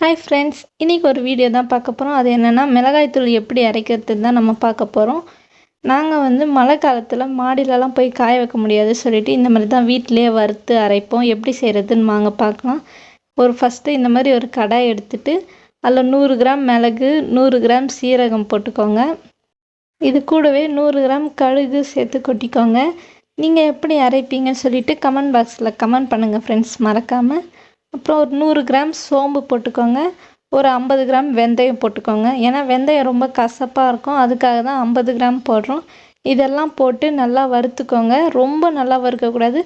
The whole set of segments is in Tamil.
ஹாய் ஃப்ரெண்ட்ஸ் இன்றைக்கி ஒரு வீடியோ தான் பார்க்க போகிறோம் அது என்னென்னா மிளகாய்த்தூள் எப்படி அரைக்கிறது தான் நம்ம பார்க்க போகிறோம் நாங்கள் வந்து மழை காலத்தில் மாடிலலாம் போய் காய வைக்க முடியாது சொல்லிட்டு இந்த மாதிரி தான் வீட்டிலேயே வறுத்து அரைப்போம். எப்படி செய்கிறதுன்னு வாங்க பார்க்கலாம். ஒரு ஃபஸ்ட்டு இந்த மாதிரி ஒரு கடாய் எடுத்துட்டு அதில் நூறு கிராம் மிளகு நூறு கிராம் சீரகம் போட்டுக்கோங்க. இது கூடவே நூறு கிராம் கழுகு சேர்த்து கொட்டிக்கோங்க. நீங்கள் எப்படி அரைப்பீங்கன்னு சொல்லிட்டு கமெண்ட் பாக்ஸில் கமெண்ட் பண்ணுங்கள் ஃப்ரெண்ட்ஸ் மறக்காமல் அப்புறம் ஒரு நூறு கிராம் சோம்பு போட்டுக்கோங்க. ஒரு ஐம்பது கிராம் வெந்தயம் போட்டுக்கோங்க. ஏன்னா வெந்தயம் ரொம்ப கசப்பாக இருக்கும். அதுக்காக தான் ஐம்பது கிராம் போடுறோம். இதெல்லாம் போட்டு நல்லா வறுத்துக்கோங்க. ரொம்ப நல்லா வறுக்கக்கூடாது.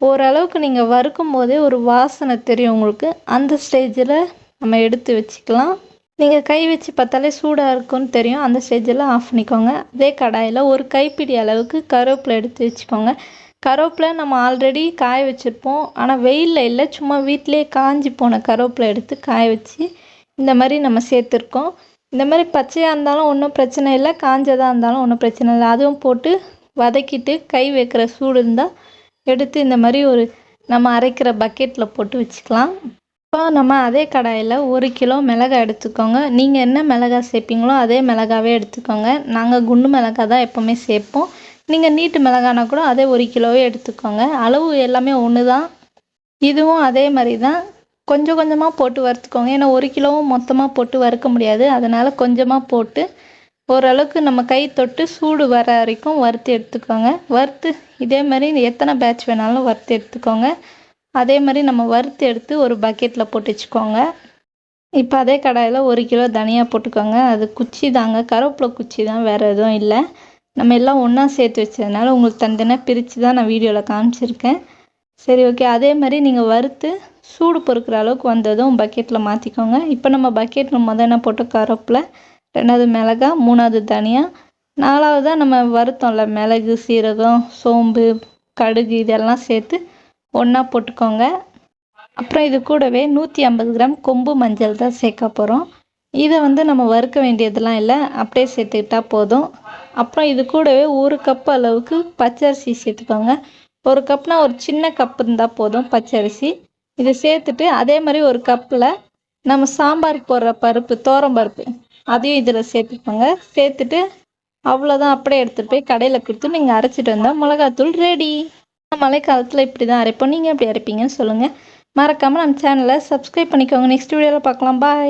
ஓரளவுக்கு நீங்கள் வறுக்கும் போதே ஒரு வாசனை தெரியும் உங்களுக்கு. அந்த ஸ்டேஜில் நம்ம எடுத்து வச்சுக்கலாம். நீங்கள் கை வச்சு பார்த்தாலே சூடாக இருக்கும்னு தெரியும். அந்த ஸ்டேஜில் ஆஃப் பண்ணிக்கோங்க. அதே கடாயில் ஒரு கைப்பிடி அளவுக்கு கருவேப்பிலை எடுத்து வச்சுக்கோங்க. கருவேப்பிலை நம்ம ஆல்ரெடி காய வச்சுருப்போம். ஆனால் வெயிலில் இல்லை சும்மா வீட்டிலே காஞ்சி போன கருவேப்பிலை எடுத்து காய வச்சு இந்த மாதிரி நம்ம சேர்த்துருக்கோம். இந்த மாதிரி பச்சையாக இருந்தாலும் ஒன்றும் பிரச்சனை இல்லை காஞ்சதாக இருந்தாலும் ஒன்றும் பிரச்சனை இல்லை. அதுவும் போட்டு வதக்கிட்டு கை வைக்கிற சூடு இருந்தால் எடுத்து இந்த மாதிரி ஒரு நம்ம அரைக்கிற பக்கெட்டில் போட்டு வச்சுக்கலாம். இப்போ நம்ம அதே கடாயில் ஒரு கிலோ மிளகாய் எடுத்துக்கோங்க. நீங்கள் என்ன மிளகாய் சேர்ப்பீங்களோ அதே மிளகாவே எடுத்துக்கோங்க. நாங்கள் குண்டு மிளகாய் தான் எப்போவுமே சேர்ப்போம். நீங்கள் நீட்டு மிளகானா கூட அதே ஒரு கிலோவே எடுத்துக்கோங்க. அளவு எல்லாமே ஒன்று தான் இதுவும் அதே மாதிரி தான் கொஞ்சம் கொஞ்சமாக போட்டு வறுத்துக்கோங்க. ஏன்னா ஒரு கிலோவும் மொத்தமாக போட்டு வறுக்க முடியாது. அதனால் கொஞ்சமாக போட்டு ஓரளவுக்கு நம்ம கை தொட்டு சூடு வர வரைக்கும் வறுத்து எடுத்துக்கோங்க. வறுத்து இதே மாதிரி எத்தனை பேட்ச் வேணாலும் வறுத்து எடுத்துக்கோங்க. அதே மாதிரி நம்ம வறுத்து எடுத்து ஒரு பக்கெட்டில் போட்டு வச்சுக்கோங்க. இப்போ அதே கடாயில் ஒரு கிலோ தனியாக போட்டுக்கோங்க. அது குச்சி தாங்க. கருவேப்பிலை குச்சி தான். வேறு எதுவும் இல்லை. நம்ம எல்லாம் ஒன்றா சேர்த்து வச்சதுனால உங்களுக்கு தனித்தனியாக பிரித்து தான் நான் வீடியோவில் காமிச்சிருக்கேன். சரி ஓகே அதே மாதிரி நீங்கள் வறுத்து சூடு பொறுக்கிற அளவுக்கு வந்ததும் பக்கெட்டில் மாற்றிக்கோங்க இப்போ நம்ம பக்கெட்டில் முதல் என்ன போட்டு கருப்பில் ரெண்டாவது மிளகா மூணாவது தனியாக நாலாவதாக நம்ம வறுத்தோம்ல மிளகு சீரகம் சோம்பு கடுகு இதெல்லாம் சேர்த்து ஒன்றா போட்டுக்கோங்க. அப்புறம் இது கூடவே நூற்றி ஐம்பது கிராம் கொம்பு மஞ்சள் தான் சேர்க்க போகிறோம் இதை வந்து நம்ம வறுக்க வேண்டியதெல்லாம் இல்லை அப்படியே சேர்த்துக்கிட்டா போதும். அப்புறம் இது கூடவே ஒரு கப் அளவுக்கு பச்சரிசி சேர்த்துக்கோங்க. ஒரு கப்னால் ஒரு சின்ன கப் இருந்தால் போதும் பச்சரிசி. இதை சேர்த்துட்டு அதே மாதிரி ஒரு கப்பில் நம்ம சாம்பாருக்கு போடுற பருப்பு தோரம் பருப்பு அதையும் இதில் சேர்த்துக்கோங்க. சேர்த்துட்டு அவ்வளோதான் அப்படியே எடுத்துகிட்டு போய் கடையில் கொடுத்து நீங்கள் அரைச்சிட்டு வந்தால் மிளகாத்தூள் ரெடி மழைக்காலத்தில் இப்படி தான் அரைப்போம். நீங்கள் எப்படி அரைப்பீங்கன்னு சொல்லுங்கள் மறக்காமல் நம்ம சேனலை சப்ஸ்கிரைப் பண்ணிக்கோங்க. நெக்ஸ்ட் வீடியோவில் பார்க்கலாம். பாய்